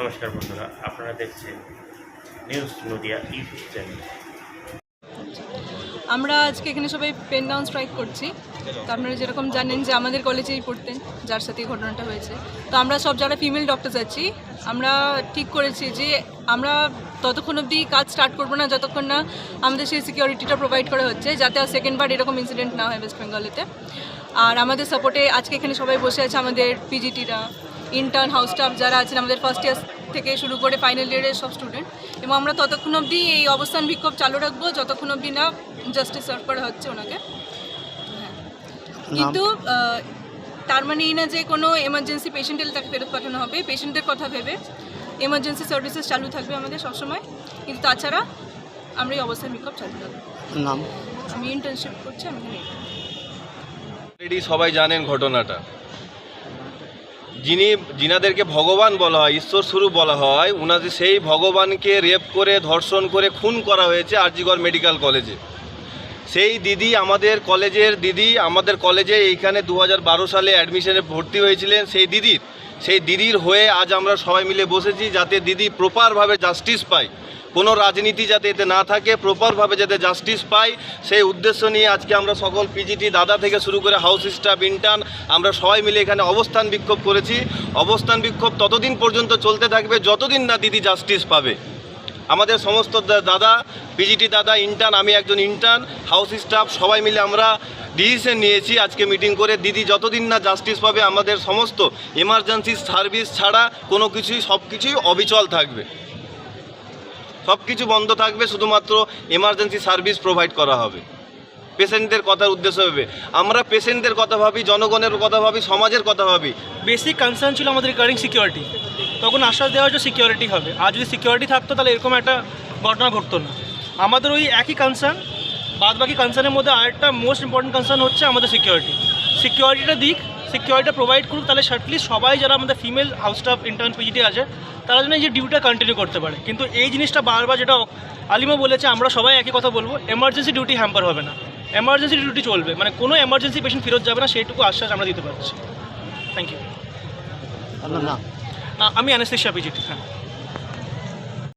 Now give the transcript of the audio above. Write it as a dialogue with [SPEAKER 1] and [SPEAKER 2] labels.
[SPEAKER 1] নমস্কার বন্ধুরা, আপনারা দেখছেন নিউজ নদিয়া ইউটিউব চ্যানেল
[SPEAKER 2] আমরা আজকে এখানে সবাই পেন ডাউন স্ট্রাইক করছি। তো আপনারা যেরকম জানেন যে আমাদের কলেজেই পড়তেন, যার সাথে ঘটনাটা হয়েছে। তো আমরা সব যারা ফিমেল ডক্টরস আছি, আমরা ঠিক করেছি যে আমরা ততক্ষণ অবধি কাজ স্টার্ট করব না, যতক্ষণ না আমাদের সেই সিকিউরিটিটা প্রোভাইড করা হচ্ছে, যাতে আর সেকেন্ড বার এরকম ইনসিডেন্ট না হয় ওয়েস্ট বেঙ্গলেতে আর আমাদের সাপোর্টে আজকে এখানে সবাই বসে আছে আমাদের পিজিটিরা ইন্টার্ন হাউস স্টাফ যারা আছেন আমাদের ফার্স্ট ইয়ার থেকে শুরু করে ফাইনাল ইয়ারের সব স্টুডেন্ট এবং আমরা ততক্ষণ অবধি এই অবস্থান বিক্ষোভ চালু রাখব যতক্ষণ অবধি না জাস্টিস সার্ভ করা হচ্ছে ওনাকে। হ্যাঁ। কিন্তু তার মানে এই না যে কোনো এমার্জেন্সি পেশেন্ট এলে তাকে ফেরত পাঠানো হবে পেশেন্টের কথা ভেবে এমার্জেন্সি সার্ভিসেস চালু থাকবে আমাদের সবসময়। কিন্তু তাছাড়া আমরা এই অবস্থান বিক্ষোভ চালু রাখব
[SPEAKER 3] নাম?
[SPEAKER 2] আমি ইন্টার্নশিপ করছি আমি
[SPEAKER 4] অলরেডি সবাই জানেন ঘটনাটা। যিনি যিনাদেরকে ভগবান বলা হয়, ঈশ্বর স্বরূপ বলা হয় উনাদের সেই ভগবানকে রেপ করে, ধর্ষণ করে, খুন করা হয়েছে আরজিগড় মেডিকেল কলেজে সেই দিদি আমাদের কলেজের দিদি, আমাদের কলেজে এইখানে দু হাজার বারো সালে অ্যাডমিশনে ভর্তি হয়েছিলেন সেই দিদির। সেই দিদির হয়ে আজ আমরা সবাই মিলে বসেছি যাতে দিদি প্রপারভাবে জাস্টিস পায়। কোনো রাজনীতি যাতে এতে না থাকে প্রপারভাবে যাতে জাস্টিস পাই সেই উদ্দেশ্য নিয়ে আজকে আমরা সকল পিজিটি দাদা থেকে শুরু করে হাউস স্টাফ ইন্টার্ন আমরা সবাই মিলে এখানে অবস্থান বিক্ষোভ করেছি। অবস্থান বিক্ষোভ ততদিন পর্যন্ত চলতে থাকবে, যতদিন না দিদি জাস্টিস পাবে। আমাদের সমস্ত দাদা পিজিটি দাদা ইন্টার্ন আমি একজন ইন্টার্ন হাউস স্টাফ সবাই মিলে আমরা ডিসিশন নিয়েছি আজকে মিটিং করে। দিদি যতদিন না জাস্টিস পাবে, আমাদের সমস্ত এমার্জেন্সি সার্ভিস ছাড়া কোনো কিছুই সব কিছুই অবিচল থাকবে। সব কিছু বন্ধ থাকবে, শুধুমাত্র এমার্জেন্সি সার্ভিস প্রোভাইড করা হবে। পেশেন্টদের কথার উদ্দেশ্য হবে। আমরা পেশেন্টদের কথা ভাবি, জনগণের কথা ভাবি, সমাজের কথা ভাবি।
[SPEAKER 5] বেসিক কনসার্ন ছিল আমাদের রিগার্ডিং সিকিউরিটি তখন আশ্বাস দেওয়া হয়েছে সিকিউরিটি হবে। আর যদি সিকিউরিটি থাকতো, তাহলে এরকম একটা ঘটনা ঘটতো না। আমাদের ওই একই কনসার্ন বাদ বাকি কনসার্নের মধ্যে আরেকটা মোস্ট ইম্পর্টেন্ট কনসার্ন হচ্ছে আমাদের সিকিউরিটি সিকিউরিটিটা দিক সিকিউরিটিটা প্রোভাইড করুক তাহলে শার্টলিস্ট সবাই যারা আমাদের female house staff intern PGT আছে তারা যেন এই যে ডিউটা কন্টিনিউ করতে পারে। কিন্তু এই জিনিসটা বারবার যেটা আলিমা বলেছে আমরা সবাই একই কথা বলব এমার্জেন্সি ডিউটি হ্যাম্পার হবে না। এমার্জেন্সি ডিউটি চলবে মানে কোনো এমার্জেন্সি পেশেন্ট ফেরত যাবে না সেইটুকু আশ্বাস আমরা দিতে পারছি। থ্যাংক ইউ
[SPEAKER 3] না
[SPEAKER 5] আমি অ্যানেস্থেশিয়া পিজিটি হ্যাঁ।